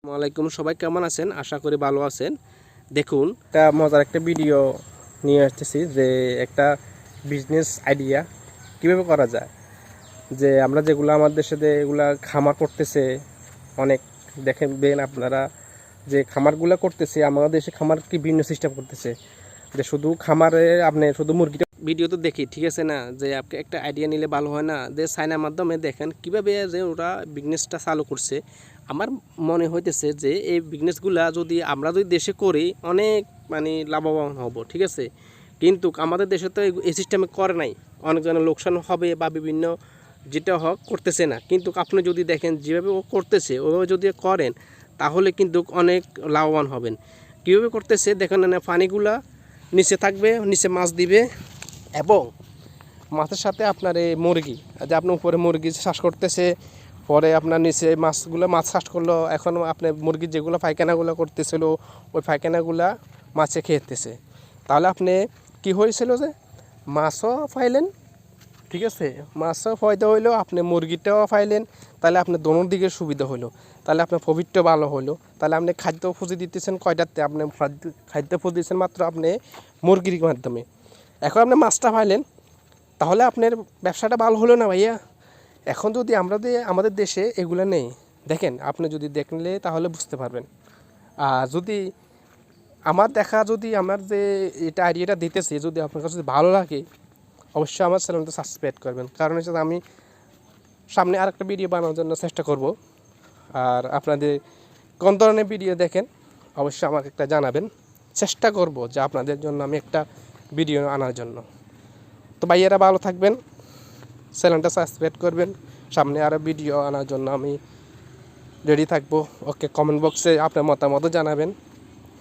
আসসালামাইকুম সবাই কেমন আছেন? আশা করি ভালো আছেন। দেখুন, একটা মজার একটা ভিডিও নিয়ে আসতেছি যে একটা বিজনেস আইডিয়া কীভাবে করা যায়। যে আমরা যেগুলো আমার দেশে এগুলা খামার করতেছে, অনেক দেখবেন আপনারা যে খামারগুলো করতেছে, আমাদের দেশে খামার কি ভিন্ন সিস্টেম করতেছে। যে শুধু খামারে আপনি শুধু মুরগিটা ভিডিও তো দেখি, ঠিক আছে না? যে আপনি একটা আইডিয়া নিলে ভালো হয় না। যে সাইনার মাধ্যমে দেখেন, কীভাবে যে ওরা বিজনেসটা চালু করছে। আমার মনে হইতেছে যে এই বিজনেসগুলা যদি আমরা যদি দেশে করি, অনেক মানে লাভবান হব, ঠিক আছে? কিন্তু আমাদের দেশে তো এই- সিস্টেমে করে নাই। অনেকজনের লোকসান হবে বা বিভিন্ন যেটা হোক, করতেছে না। কিন্তু আপনি যদি দেখেন, যেভাবে ও করতেছে ওভাবে যদি করেন, তাহলে কিন্তু অনেক লাভবান হবেন। কীভাবে করতেছে, দেখেন না, পানিগুলা নিচে থাকবে, নিচে মাছ দিবে। এবং মাছের সাথে আপনার এই মুরগি যে আপনি উপরে মুরগি চাষ করতেছে, পরে আপনার নিচে মাছগুলো, মাছ চাষ করল, এখন আপনি মুরগির যেগুলো পায়খানাগুলো করতেছিল, ওই পায়খানাগুলা মাছে খেতেছে। তাহলে আপনি কি হয়েছিল যে, মাছও পাইলেন, ঠিক আছে? মাছও ফায়দা হইল, আপনি মুরগিটাও পাইলেন, তাহলে আপনি দোনোর দিকে সুবিধা হলো তাহলে আপনার প্রফিটটা ভালো হলো তাহলে আপনি খাদ্য পুঁজি দিতেছেন কয়টাতে? আপনি খাদ্য- খাদ্য পুঁজি দিচ্ছেন মাত্র আপনি মুরগির মাধ্যমে। এখন আপনি মাছটা পাইলেন, তাহলে আপনার ব্যবসাটা ভালো হলো না ভাইয়া? এখন যদি আমরা আমাদের দেশে এগুলো নেই, দেখেন, আপনি যদি দেখলে তাহলে বুঝতে পারবেন। আর যদি আমার দেখা যদি আমার যে এটা আইডিয়াটা দিতেছি, যদি আপনার কাছে যদি ভালো লাগে, অবশ্যই আমার চ্যানেলটা সাবস্ক্রাইব করবেন। কারণ হচ্ছে আমি সামনে আর একটা ভিডিও বানানোর জন্য চেষ্টা করব। আর আপনাদের কোন ধরনের ভিডিও দেখেন, অবশ্যই আমাকে একটা জানাবেন। চেষ্টা করব যে আপনাদের জন্য আমি একটা ভিডিও আনার জন্য। তো ভাইয়েরা ভালো থাকবেন, চ্যানেলটা সাবস্ক্রাইব করবেন, সামনে আরও ভিডিও আনার জন্য আমি রেডি থাকব। ওকে কমেন্ট বক্সে আপনার মতামতও জানাবেন।